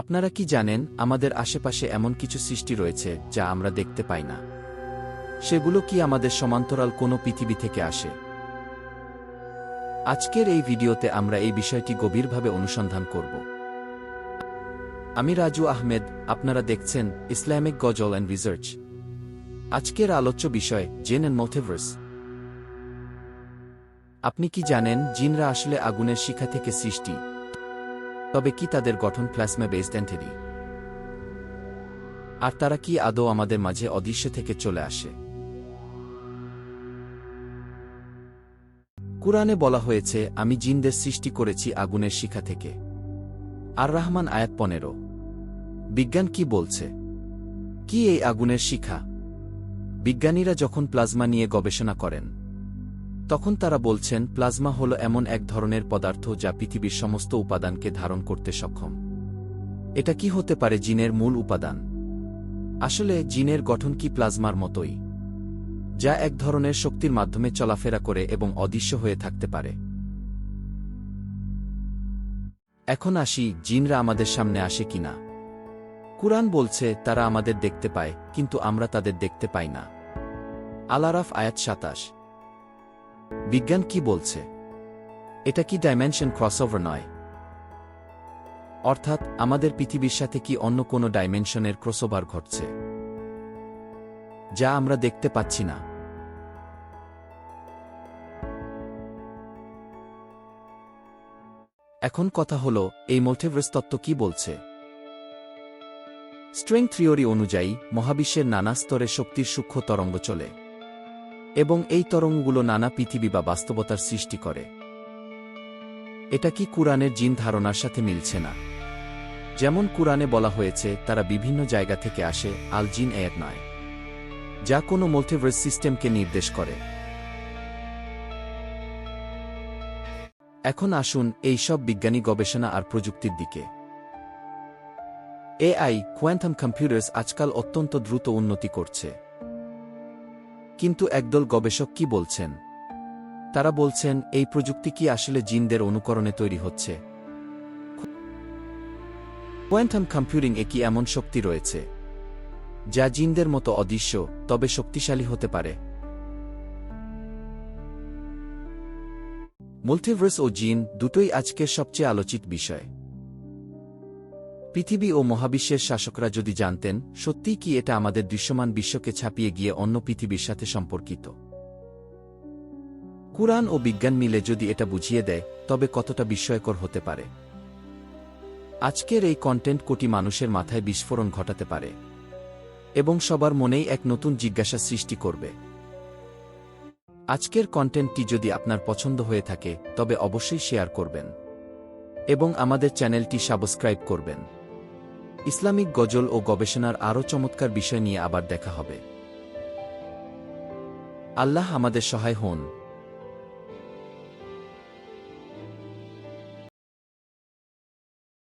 আপনারা কি জানেন, আমাদের আশেপাশে এমন কিছু সৃষ্টি রয়েছে যা আমরা দেখতে পাই না। সেগুলো কি আমাদের সমান্তরাল কোনো পৃথিবী থেকে আসে? আজকের এই ভিডিওতে আমরা এই বিষয়টি গভীরভাবে অনুসন্ধান করব। আমি রাজু আহমেদ, আপনারা দেখছেন ইসলামিক গজল অ্যান্ড রিসার্চ। আজকের আলোচ্য বিষয়, জেন অ্যান্ড মোথেভার্স আপনি কি জানেন, জিনরা আসলে আগুনের শিখা থেকে সৃষ্টি? তবে কি তাদের গঠন প্লাজমা বেসড অ্যান্টেরি আর তারা কি আদৌ আমাদের মাঝে অদৃশ্য থেকে চলে আসে? কুরআনে বলা হয়েছে, আমি জিনদের সৃষ্টি করেছি আগুনের শিখা থেকে। আর রহমান আয়াত পনেরো। বিজ্ঞান কি বলছে? কি এই আগুনের শিখা? বিজ্ঞানীরা যখন প্লাজমা নিয়ে গবেষণা করেন তখন তারা বলছেন, প্লাজমা হল এমন এক ধরনের পদার্থ যা পৃথিবীর সমস্ত উপাদানকে ধারণ করতে সক্ষম। এটা কি হতে পারে জিনের মূল উপাদান? আসলে, জিনের গঠন কি প্লাজমার মতোই? যা এক ধরনের শক্তির মাধ্যমে চলাফেরা করে এবং অদৃশ্য হয়ে থাকতে পারে। এখন আসি, জিনরা আমাদের সামনে আসে কিনা? কুরআন বলছে, তারা আমাদের দেখতে পায়, কিন্তু আমরা তাদের দেখতে পাই না। আলারাফ আয়াত সাতাশ। বিজ্ঞান কি বলছে? এটা কি ডাইমেনশন ক্রসওভার নয়? অর্থাৎ, আমাদের পৃথিবীর সাথে কি অন্য কোনো ডাইমেনশনের ক্রসওভার ঘটছে? যা আমরা দেখতে পাচ্ছি না। এখন কথা হল, এই মোল্টেভ্রেস তত্ত্ব কি বলছে? স্ট্রিং থিওরি অনুযায়ী, মহাবিশ্বের নানা স্তরে শক্তির সূক্ষ্ম তরঙ্গ চলে। এবং এই তরঙ্গগুলো নানা পৃথিবী বা বাস্তবতার সৃষ্টি করে। এটা কি কুরআনের জিন ধারণার সাথে মিলছে না? যেমন কুরআনে বলা হয়েছে, তারা বিভিন্ন জায়গা থেকে আসে, আল জিন এক নয়। যা কোনো মোল্টিভার্স সিস্টেমকে নির্দেশ করে। এখন আসুন এই সব বিজ্ঞানী গবেষণা আর প্রযুক্তির দিকে। এআই কোয়ান্টাম কম্পিউটার্স আজকাল অত্যন্ত দ্রুত উন্নতি করছে। কিন্তু একদল গবেষক কি বলছেন? তারা বলছেন, এই প্রযুক্তি কি আসলে জিনদের অনুকরণে তৈরি হচ্ছে? কোয়ান্টাম কম্পিউটিং এ কি এমন শক্তি রয়েছে? যা জিনদের মতো অদৃশ্য, তবে শক্তিশালী হতে পারে। মুলটিভার্স ও জিন দুটোই আজকের সবচেয়ে আলোচিত বিষয়। পৃথিবী ও মহাবিশ্বের শাসকরা যদি জানতেন, সত্যিই কি এটা আমাদের দৃশ্যমান বিশ্বকে ছাপিয়ে গিয়ে অন্য পৃথিবীর সাথে সম্পর্কিত? কুরআন ও বিজ্ঞান মিলে যদি এটা বুঝিয়ে দেয়, তবে কতটা বিস্ময়কর হতে পারে? আজকের এই কন্টেন্ট কোটি মানুষের মাথায় বিস্ফোরণ ঘটাতে পারে। এবং সবার মনেই এক নতুন জিজ্ঞাসা সৃষ্টি করবে। আজকের কন্টেন্টটি যদি আপনার পছন্দ হয়ে থাকে, তবে অবশ্যই শেয়ার করবেন। এবং আমাদের চ্যানেলটি সাবস্ক্রাইব করবেন। ইসলামিক গজল ও গবেষণার আরও চমৎকার বিষয় নিয়ে আবার দেখা হবে। আল্লাহ আমাদের সহায় হন।